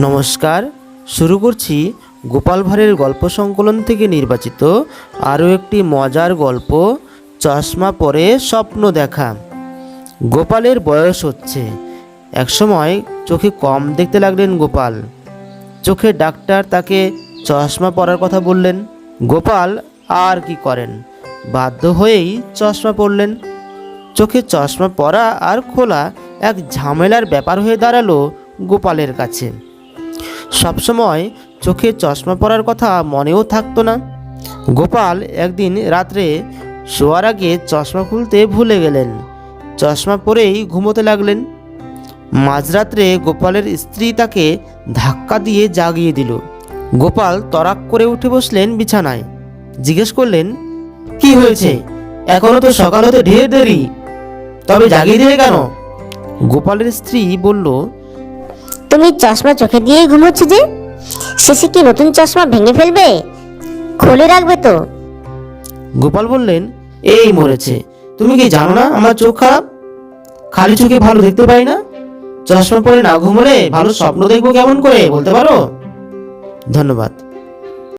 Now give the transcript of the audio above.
নমস্কার। শুরু করছি গোপাল ভাঁড়ের গল্প সংকলন থেকে নির্বাচিত আরও একটি মজার গল্প, চশমা পরে স্বপ্ন দেখা। গোপালের বয়স হচ্ছে। একসময় চোখে কম দেখতে লাগলেন গোপাল। চোখের ডাক্তার তাকে চশমা পরার কথা বললেন। গোপাল আর কি করেন? বাধ্য হয়েই চশমা পরলেন। চোখে চশমা পরা আর খোলা এক ঝামেলার ব্যাপার হয়ে দাঁড়াল গোপালের কাছে। সবসময় চোখে চশমা পরার কথা মনেও থাকতো না। গোপাল একদিন রাত্রে শোয়ার আগে চশমা খুলতে ভুলে গেলেন। চশমা পরেই ঘুমোতে লাগলেন। মাঝরাত্রে গোপালের স্ত্রী তাকে ধাক্কা দিয়ে জাগিয়ে দিল। গোপাল তরাক করে উঠে বসলেন বিছানায়। জিজ্ঞেস করলেন, কি হয়েছে? এখনও তো সকাল হতে ঢের দেরি। তবে জাগিয়ে দিলে কেন? গোপালের স্ত্রী বলল তুমি চশমা চোখে দিয়েই ঘুমোচ্ছ যে? শেষে কি নতুন চশমা ভেঙে ফেলবে? খুলে রাখবে তো। গোপাল বললেন, এই মরেছে। তুমি কি জানো না আমার চোখ খারাপ? খালি চোখে ভালো দেখতে পাই না। চশমা পরে না ঘুমলে ভালো স্বপ্ন দেখব কেমন করে, বলতে পারো? ধন্যবাদ।